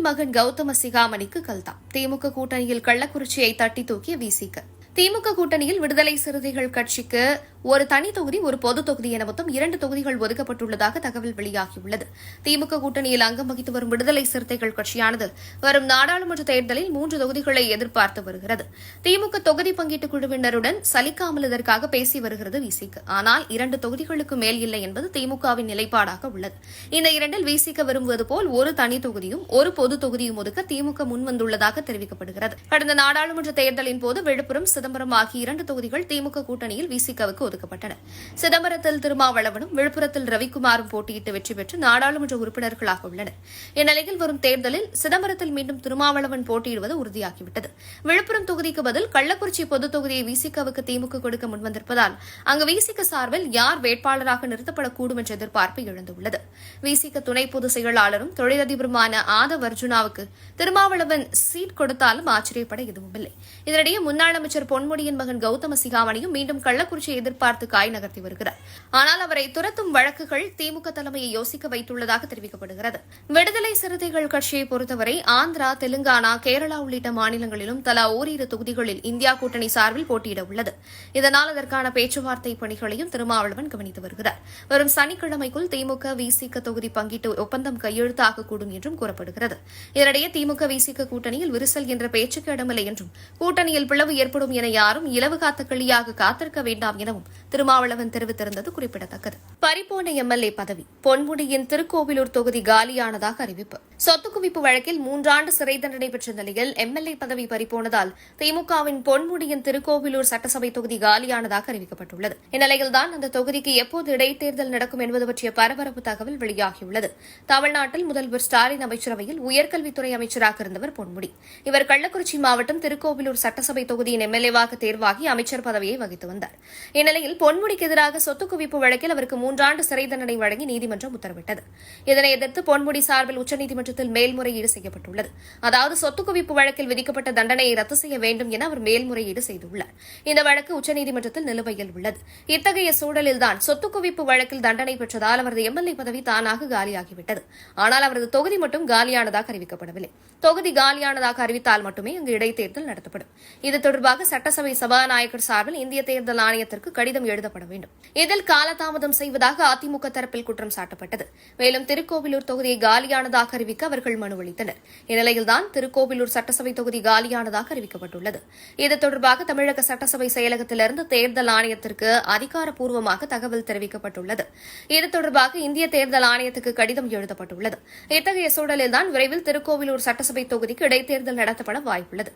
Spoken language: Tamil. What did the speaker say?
மகன் கௌதம சிகாமணிக்கு கல்தா. திமுக கூட்டணியில் கள்ளக்குறிச்சியை தட்டி தூக்கிய விசிக. திமுக கூட்டணியில் விடுதலை சிறுத்தைகள் கட்சிக்கு ஒரு தனி தொகுதி ஒரு பொது தொகுதி என மொத்தம் இரண்டு தொகுதிகள் ஒதுக்கப்பட்டுள்ளதாக தகவல் வெளியாகியுள்ளது. திமுக கூட்டணியில் அங்கம் வகித்து வரும் விடுதலை சிறுத்தைகள் கட்சியானது வரும் நாடாளுமன்ற தேர்தலில் மூன்று தொகுதிகளை எதிர்பார்த்து வருகிறது. திமுக தொகுதி பங்கீட்டு குழுவினருடன் சலிக்காமல் இதற்காக பேசி வருகிறது விசிக ஆனால் இரண்டு தொகுதிகளுக்கு மேல் இல்லை என்பது திமுகவின் நிலைப்பாடாக உள்ளது. இந்த இரண்டில் விசிக விரும்புவது போல் ஒரு தனி தொகுதியும் ஒரு பொது தொகுதியும் ஒதுக்க திமுக முன்வந்துள்ளதாக தெரிவிக்கப்படுகிறது. கடந்த நாடாளுமன்ற தேர்தலின் போது விழுப்புரம் சிதம்பரம் ஆகிய இரண்டு தொகுதிகள் திமுக கூட்டணியில் விசிகவுக்கு ஒதுக்கப்பட்டன. சிதம்பரத்தில் திருமாவளவனும் விழுப்புரத்தில் ரவிக்குமாரும் போட்டியிட்டு வெற்றி பெற்று நாடாளுமன்ற உறுப்பினர்களாக உள்ளனர். இந்நிலையில் வரும் தேர்தலில் சிதம்பரத்தில் மீண்டும் திருமாவளவன் போட்டியிடுவது உறுதியாகிவிட்டது. விழுப்புரம் தொகுதிக்கு பதில் கள்ளக்குறிச்சி பொதுத் தொகுதியை விசிகவுக்கு திமுக கொடுக்க முன்வந்திருப்பதால் அங்கு விசிக சார்பில் யார் வேட்பாளராக நிறுத்தப்படக்கூடும் என்ற எதிர்பார்ப்பு எழுந்துள்ளது. விசிக துணை பொதுச் செயலாளரும் தொழிலதிபருமான ஆதவ் அர்ஜுனாவுக்கு திருமாவளவன் சீட் கொடுத்தாலும் ஆச்சரியப்பட எதுவுமில்லை. இதனிடையே முன்னாள் அமைச்சர் பொன்முடியின் மகன் கௌதம சிகாமணியும் மீண்டும் கள்ளக்குறிச்சியை எதிர்பார்த்து காய் நகர்த்தி வருகிறார். ஆனால் அவரை துரத்தும் வழக்குகள் திமுக தலைமையை யோசிக்க வைத்துள்ளதாக தெரிவிக்கப்படுகிறது. விடுதலை சிறுத்தைகள் கட்சியை பொறுத்தவரை ஆந்திரா தெலுங்கானா கேரளா உள்ளிட்ட மாநிலங்களிலும் தலா ஓரிரு தொகுதிகளில் இந்தியா கூட்டணி சார்பில் போட்டியிட உள்ளது. இதனால் அதற்கான பேச்சுவார்த்தை பணிகளையும் திருமாவளவன் கவனித்து வருகிறார். வரும் சனிக்கிழமைக்குள் திமுக விசிக தொகுதி பங்கீட்டு ஒப்பந்தம் கையெழுத்தாகக்கூடும் என்றும் கூறப்படுகிறது. இதனிடையே திமுக விசிக கூட்டணியில் விரிசல் என்ற பேச்சுக்கு இடமில்லை என்றும் கூட்டணியில் பிளவு ஏற்படும் என யாரும் இலவு காத்த கிளியாக காத்திருக்க வேண்டாம் எனவும் திருமாவளவன் தெரிவித்திருந்தது குறிப்பிடத்தக்கது. பறிபோன எம்எல்ஏ பதவி பொன்முடியின் திருக்கோவிலூர் தொகுதி காலியானதாக அறிவிப்பு. சொத்து குவிப்பு வழக்கில் மூன்றாண்டு சிறை தண்டனை பெற்ற நிலையில் எம்எல்ஏ பதவி பறிபோனதால் திமுகவின் பொன்முடியின் திருக்கோவிலூர் சட்டசபை தொகுதி காலியானதாக அறிவிக்கப்பட்டுள்ளது. இந்நிலையில்தான் அந்த தொகுதிக்கு எப்போது இடைத்தேர்தல் நடக்கும் என்பது பற்றிய பரபரப்பு தகவல் வெளியாகியுள்ளது. தமிழ்நாட்டில் முதல்வர் ஸ்டாலின் அமைச்சரவையில் உயர்கல்வித்துறை அமைச்சராக இருந்தவர் பொன்முடி. இவர் கள்ளக்குறிச்சி மாவட்டம் திருக்கோவிலூர் சட்டசபை தொகுதியின் எம்எல்ஏவாக தேர்வாகி அமைச்சர் பதவியை வகித்து வந்தார். இந்நிலையில் பொன்முடிக்கு எதிராக சொத்து குவிப்பு வழக்கில் அவருக்கு மூன்றாண்டு சிறை தண்டனை வழங்கி நீதிமன்றம் உத்தரவிட்டது. இதனை எதிர்த்து பொன்முடி சார்பில் உச்சநீதிமன்றத்தில் மேல்முறையீடு செய்யப்பட்டுள்ளது. அதாவது சொத்து குவிப்பு வழக்கில் விதிக்கப்பட்ட தண்டனையை ரத்து செய்ய வேண்டும் என அவர் மேல்முறையீடு செய்துள்ளார். இந்த வழக்கு உச்சநீதிமன்றத்தில் நிலுவையில் உள்ளது. இத்தகைய சூழலில்தான் சொத்து குவிப்பு வழக்கில் தண்டனை பெற்றதால் அவரது எம்எல்ஏ பதவி தானாக காலியாகிவிட்டது. ஆனால் அவரது தொகுதி மட்டும் காலியானதாக அறிவிக்கப்படவில்லை. தொகுதி காலியானதாக அறிவித்தால் மட்டுமே அங்கு இடைத்தேர்தல் நடத்தப்படும். இது தொடர்பாக சட்டசபை சபாநாயகர் சார்பில் இந்திய தேர்தல் ஆணையத்திற்கு கடிதம் எழுதப்பட வேண்டும். இதில் காலதாமதம் செய்வதாக அதிமுக தரப்பில் குற்றம் சாட்டப்பட்டது. மேலும் திருக்கோவிலூர் தொகுதியை காலியானதாக அறிவிக்க அவர்கள் மனு அளித்தனர். இந்நிலையில்தான் திருக்கோவிலூர் சட்டசபை தொகுதி காலியானதாக அறிவிக்கப்பட்டுள்ளது. இது தொடர்பாக தமிழக சட்டசபை செயலகத்திலிருந்து தேர்தல் ஆணையத்திற்கு அதிகாரப்பூர்வமாக தகவல் தெரிவிக்கப்பட்டுள்ளது. இது தொடர்பாக இந்திய தேர்தல் ஆணையத்துக்கு கடிதம் எழுதப்பட்டுள்ளது. இத்தகைய சூழலில்தான் விரைவில் திருக்கோவிலூர் சட்டசபை தொகுதிக்கு இடைத்தேர்தல் நடத்தப்பட வாய்ப்புள்ளது.